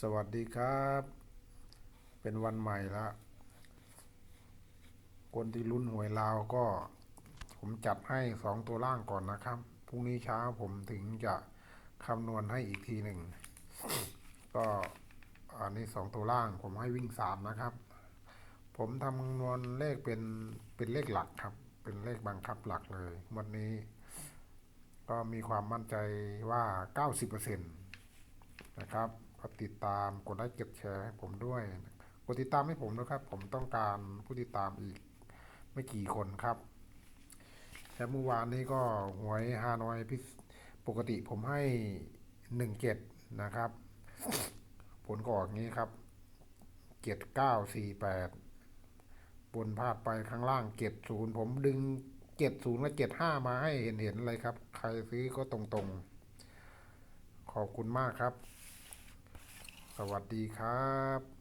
สวัสดีครับ เป็นวันใหม่ละคนที่ลุ้นหวยลาวก็ ผมจัดให้สองตัวล่างก่อนนะครับ พรุ่งนี้เช้าผมถึงจะคำนวณให้อีกทีหนึ่ง ก็อันนี้สองตัวล่างผมให้วิ่งสามนะครับ ผมทำคำนวณเลขเป็นเป็นเลขหลักครับ เป็นเลขบังคับหลักเลย วันนี้ ก็มีความมั่นใจว่า 90%นะครับ ก็ติดตามกดไลค์กดแชร์ให้ผมด้วย กดติดตามให้ผมนะครับ ผมต้องการผู้ติดตามอีกไม่กี่คนครับและเมื่อวานนี้ก็หวยฮานอยพิปกติผมให้หนึ่งเจ็ดนะครับ ผลก็ออกงี้ครับเจ็ดเก้าสี่แปดบนพลาดไปข้างล่างเจ็ดศูนย์ผมดึงเจ็ดศูนย์และเจ็ดห้ามาให้เห็นเห็นเลยครับ ใครซื้อก็ตรงๆ ขอบคุณมากครับ สวัสดีครับ